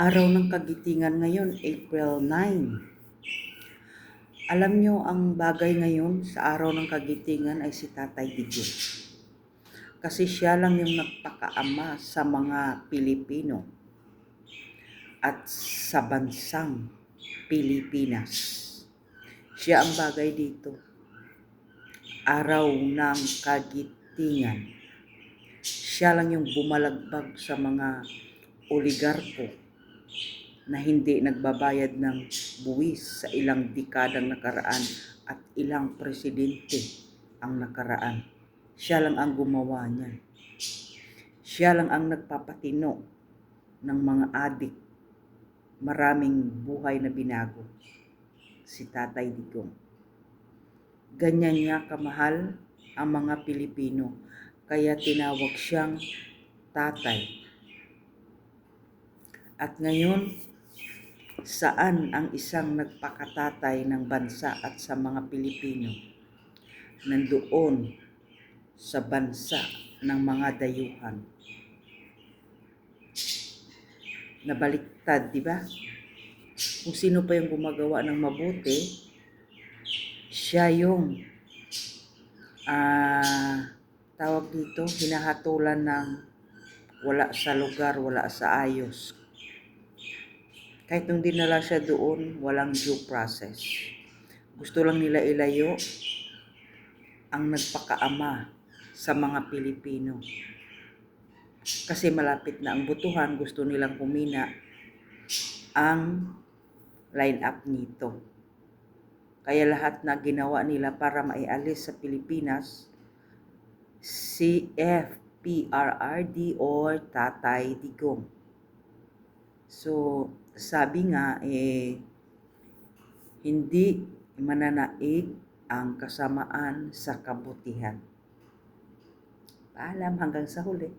Araw ng Kagitingan ngayon, April 9. Alam nyo, ang bagay ngayon sa araw ng Kagitingan ay si Tatay Digong. Kasi siya lang yung nagpakaama sa mga Pilipino at sa bansang Pilipinas. Siya ang bagay dito. Araw ng Kagitingan. Siya lang yung bumalagbag sa mga oligarko na hindi nagbabayad ng buwis sa ilang dekadang nakaraan at ilang presidente ang nakaraan. Siya lang ang gumawa niyan. Siya lang ang nagpapatino ng mga adik. Maraming buhay na binago. Si Tatay Digong. Ganyan niya kamahal ang mga Pilipino. Kaya tinawag siyang tatay. At ngayon, saan ang isang nagpakatatay ng bansa at sa mga Pilipino? Nandoon sa bansa ng mga dayuhan. Nabaliktad, di ba? Kung sino pa yung gumagawa ng mabuti, siya yung ah tawag dito, hinahatulan ng wala sa lugar, wala sa ayos. Kahit nung dinala siya doon, walang due process. Gusto lang nila ilayo ang nagpakaama sa mga Pilipino. Kasi malapit na ang butuhan, gusto nilang kumina ang line up nito. Kaya lahat na ginawa nila para maialis sa Pilipinas, si FPRRD or Tatay Digong. So, sabi nga, eh, hindi mananaig ang kasamaan sa kabutihan. Paalam hanggang sa huli.